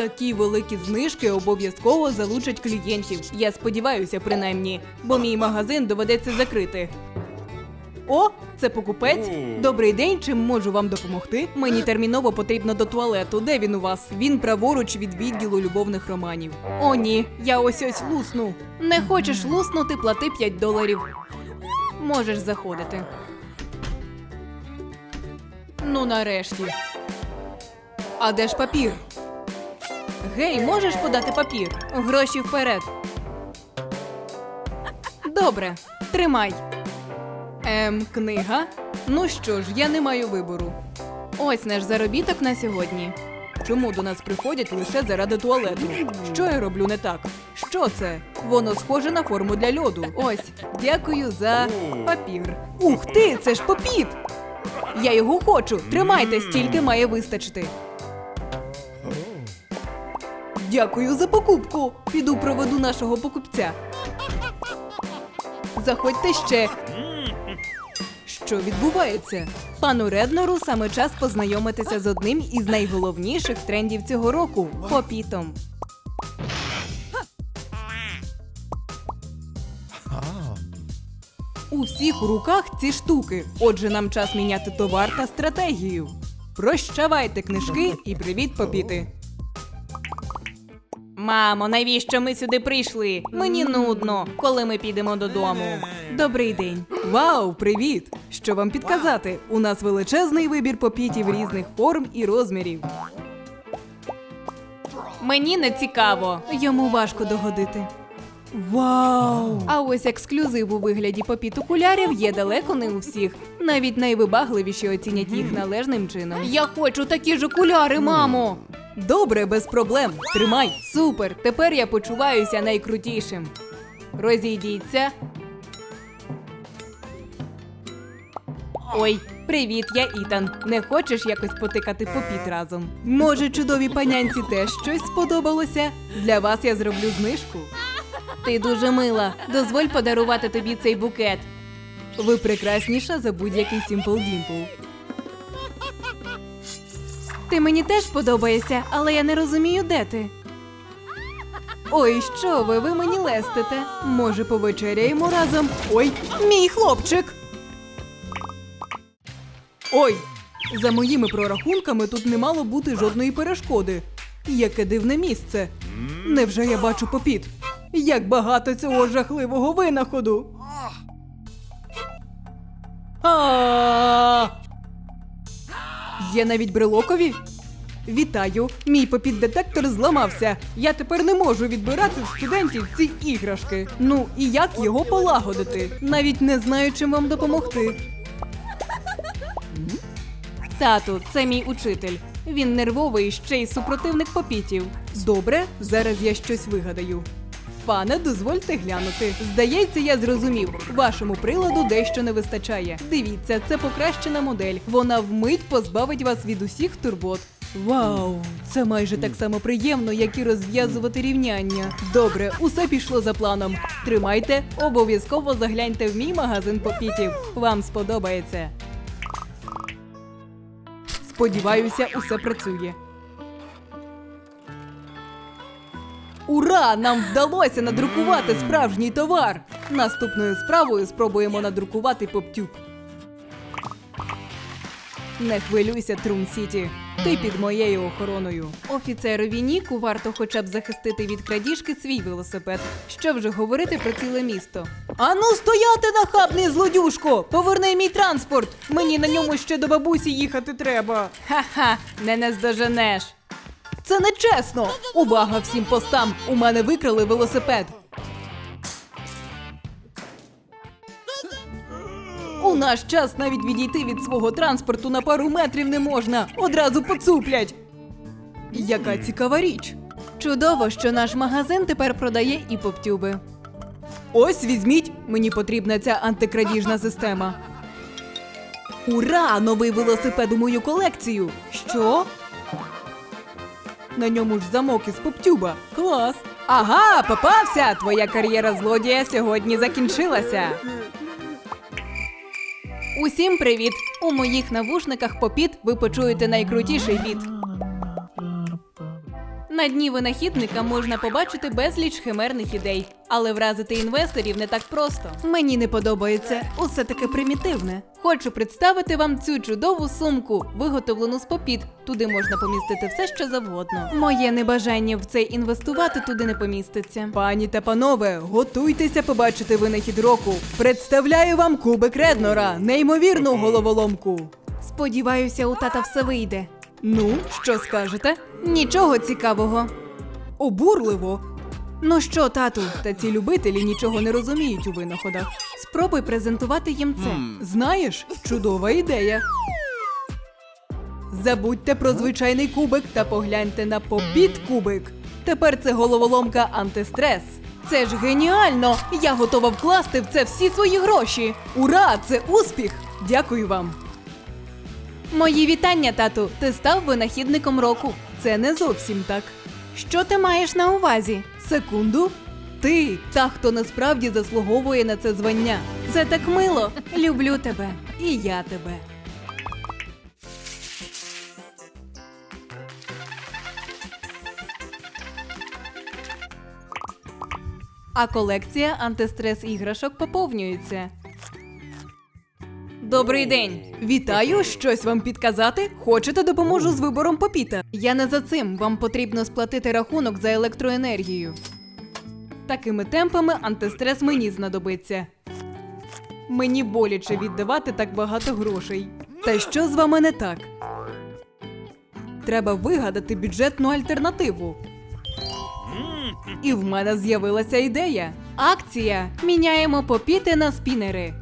Такі великі знижки обов'язково залучать клієнтів. Я сподіваюся, принаймні, бо мій магазин доведеться закрити. О, це покупець. Добрий день, чим можу вам допомогти? Мені терміново потрібно до туалету. Де він у вас? Він праворуч від відділу любовних романів. О, ні, я ось ось лусну. Не хочеш луснути, плати 5 доларів. Можеш заходити. Ну, нарешті. А де ж папір? Гей, можеш подати папір? Гроші вперед. Добре, тримай. Ем, книга. Ну що ж, я не маю вибору. Ось наш заробіток на сьогодні. Чому до нас приходять лише заради туалету? Що я роблю не так? Що це? Воно схоже на форму для льоду. Ось, дякую за папір. Ух ти, це ж попіт! Я його хочу. Тримайте, стільки має вистачити. Дякую за покупку. Піду проведу нашого покупця. Заходьте ще. Що відбувається? Пану Реднору саме час познайомитися з одним із найголовніших трендів цього року попітом. У всіх руках ці штуки. Отже, нам час міняти товар та стратегію. Прощавайте книжки і привіт, попіти. Мамо, навіщо ми сюди прийшли? Мені нудно, коли ми підемо додому. Добрий день. Вау, привіт! Що вам підказати? У нас величезний вибір попітів різних форм і розмірів. Мені не цікаво. Йому важко догодити. Вау! А ось ексклюзив у вигляді попіт окулярів є далеко не у всіх. Навіть найвибагливіші оцінять їх належним чином. Я хочу такі ж окуляри, мамо! Добре, без проблем. Тримай. Супер. Тепер я почуваюся найкрутішим. Розійдіться. Ой, привіт, я Ітан. Не хочеш якось потикати попіт разом? Може, чудовій панянці теж щось сподобалося? Для вас я зроблю знижку. Ти дуже мила. Дозволь подарувати тобі цей букет. Ви прекрасніша за будь-який Simple Dimple. Ти мені теж подобаєшся, але я не розумію, де ти. Ой, що ви, ви мені лестите? Може, повечеряємо разом? Ой, мій хлопчик. Ой, за моїми прорахунками тут не мало бути жодної перешкоди. Яке дивне місце. Невже я бачу попіт? Як багато цього жахливого винаходу. Є навіть брелокові? Вітаю! Мій попіт-детектор зламався. Я тепер не можу відбирати в студентів ці іграшки. Ну і як його полагодити? Навіть не знаю, чим вам допомогти. Тату, це мій учитель. Він нервовий ще й супротивник попітів. Добре, зараз я щось вигадаю. Пане, дозвольте глянути. Здається, я зрозумів. Вашому приладу дещо не вистачає. Дивіться, це покращена модель. Вона вмить позбавить вас від усіх турбот. Вау, це майже так само приємно, як і розв'язувати рівняння. Добре, усе пішло за планом. Тримайте, обов'язково загляньте в мій магазин попітів. Вам сподобається. Сподіваюся, усе працює. Ура! Нам вдалося надрукувати справжній товар. Наступною справою спробуємо надрукувати поптюб. Не хвилюйся, Трум Сіті. Ти під моєю охороною. Офіцерові Ніку варто хоча б захистити від крадіжки свій велосипед. Що вже говорити про ціле місто. Ану стояти, нахабний злодюшко! Поверни мій транспорт! Мені на ньому ще до бабусі їхати треба. Ха-ха, не наздоженеш. Це нечесно! Увага всім постам! У мене викрали велосипед. У наш час навіть відійти від свого транспорту на пару метрів не можна. Одразу поцуплять. Яка цікава річ. Чудово, що наш магазин тепер продає і поптюби. Ось візьміть, мені потрібна ця антикрадіжна система. Ура! Новий велосипед у мою колекцію. Що? На ньому ж замок із поптюба. Клас. Ага, попався! Твоя кар'єра злодія сьогодні закінчилася. Усім привіт! У моїх навушниках попіт ви почуєте найкрутіший біт. На дні винахідника можна побачити безліч химерних ідей, але вразити інвесторів не так просто. Мені не подобається, усе таке примітивне. Хочу представити вам цю чудову сумку, виготовлену з попіт. Туди можна помістити все, що завгодно. Моє небажання в це інвестувати туди не поміститься. Пані та панове, готуйтеся побачити винахід року. Представляю вам кубик Реднора, неймовірну головоломку. Сподіваюся, у тата все вийде. Ну, що скажете? Нічого цікавого. Обурливо. Ну що, тату, та ці любителі нічого не розуміють у винаходах. Спробуй презентувати їм це. Знаєш, чудова ідея. Забудьте про звичайний кубик та погляньте на попіт кубик. Тепер це головоломка антистрес. Це ж геніально! Я готова вкласти в це всі свої гроші. Ура! Це успіх! Дякую вам. Мої вітання, тату. Ти став винахідником року. Це не зовсім так. Що ти маєш на увазі? Секунду. Ти та, хто насправді заслуговує на це звання. Це так мило. Люблю тебе. І я тебе. А колекція антистрес іграшок поповнюється. Добрий день. Вітаю, щось вам підказати? Хочете допоможу з вибором попіта? Я не за цим. Вам потрібно сплатити рахунок за електроенергію. Такими темпами антистрес мені знадобиться. Мені боляче віддавати так багато грошей. Та що з вами не так? Треба вигадати бюджетну альтернативу. І в мене з'явилася ідея. Акція. Міняємо попіти на спінери.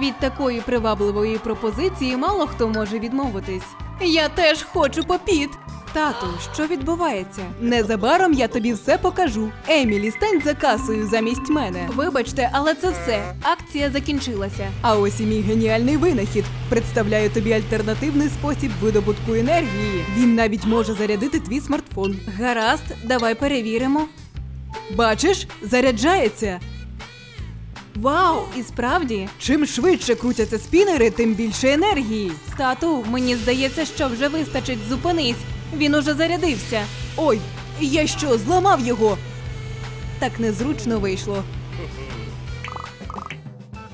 Від такої привабливої пропозиції мало хто може відмовитись. Я теж хочу попіт. Тату, що відбувається? Незабаром я тобі все покажу. Емілі, стань за касою замість мене. Вибачте, але це все. Акція закінчилася. А ось і мій геніальний винахід. Представляю тобі альтернативний спосіб видобутку енергії. Він навіть може зарядити твій смартфон. Гаразд, давай перевіримо. Бачиш, заряджається. Вау, і справді, чим швидше крутяться спінери, тим більше енергії. Тату, мені здається, що вже вистачить. Зупинись. Він уже зарядився. Ой, я що, зламав його? Так незручно вийшло.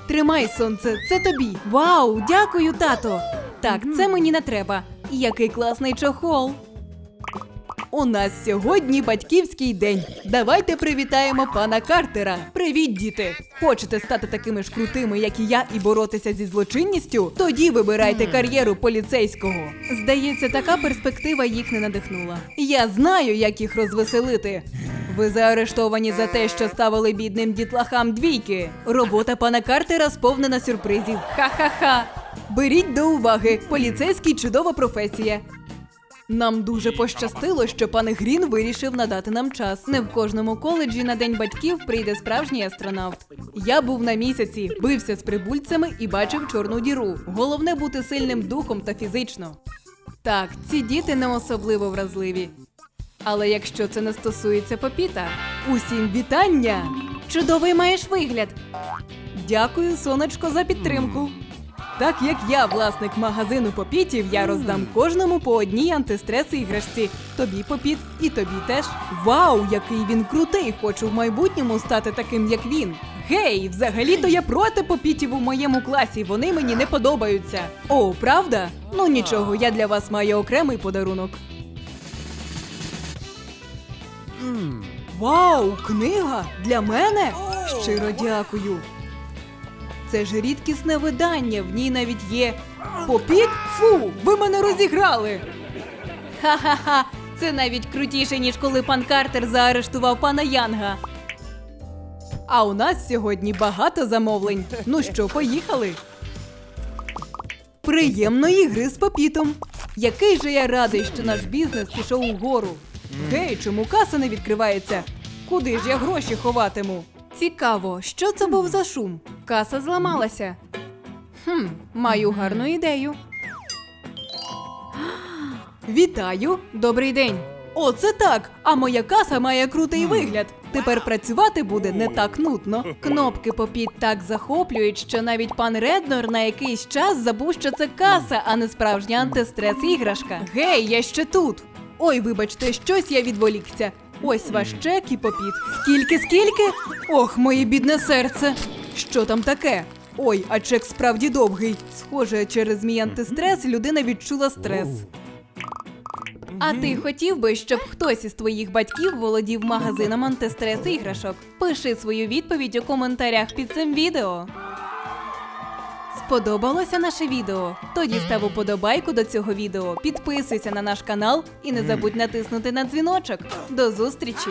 Тримай сонце, це тобі. Вау, дякую, тато. Так, це мені не треба. Який класний чохол. У нас сьогодні батьківський день. Давайте привітаємо пана Картера. Привіт, діти! Хочете стати такими ж крутими, як і я, і боротися зі злочинністю? Тоді вибирайте кар'єру поліцейського. Здається, така перспектива їх не надихнула. Я знаю, як їх розвеселити. Ви заарештовані за те, що ставили бідним дітлахам двійки. Робота пана Картера сповнена сюрпризів. Ха-ха-ха. Беріть до уваги, поліцейський чудова професія. Нам дуже пощастило, що пан Грін вирішив надати нам час. Не в кожному коледжі на день батьків прийде справжній астронавт. Я був на місяці, бився з прибульцями і бачив чорну діру. Головне бути сильним духом та фізично. Так, ці діти не особливо вразливі. Але якщо це не стосується попіта, усім вітання! Чудовий маєш вигляд. Дякую, сонечко, за підтримку. Так як я власник магазину попітів, я роздам кожному по одній антистрес іграшці. Тобі попіт і тобі теж. Вау, який він крутий! Хочу в майбутньому стати таким, як він. Гей, взагалі-то я проти попітів у моєму класі. Вони мені не подобаються. О, правда? Ну нічого, я для вас маю окремий подарунок. Вау, книга для мене? Щиро дякую. Це ж рідкісне видання, в ній навіть є. Попіт? Фу, ви мене розіграли. Ха-ха-ха, це навіть крутіше, ніж коли пан Картер заарештував пана Янга. А у нас сьогодні багато замовлень. Ну що, поїхали? Приємної гри з попітом. Який же я радий, що наш бізнес пішов угору. Гей, чому каса не відкривається? Куди ж я гроші ховатиму? Цікаво, що це був за шум? Каса зламалася. Хм, маю гарну ідею. Вітаю! Добрий день! Оце так! А моя каса має крутий вигляд. Тепер працювати буде не так нудно. Кнопки попід так захоплюють, що навіть пан Реднор на якийсь час забув, що це каса, а не справжня антистрес іграшка. Гей, я ще тут. Ой, вибачте, щось я відволікся. Ось ваш чек і попіт. Скільки, скільки? Ох, моє бідне серце. Що там таке? Ой, а чек справді довгий. Схоже, через мій антистрес людина відчула стрес. А ти хотів би, щоб хтось із твоїх батьків володів магазином антистрес іграшок? Пиши свою відповідь у коментарях під цим відео. Сподобалося наше відео? Тоді став уподобайку до цього відео, підписуйся на наш канал і не забудь натиснути на дзвіночок. До зустрічі!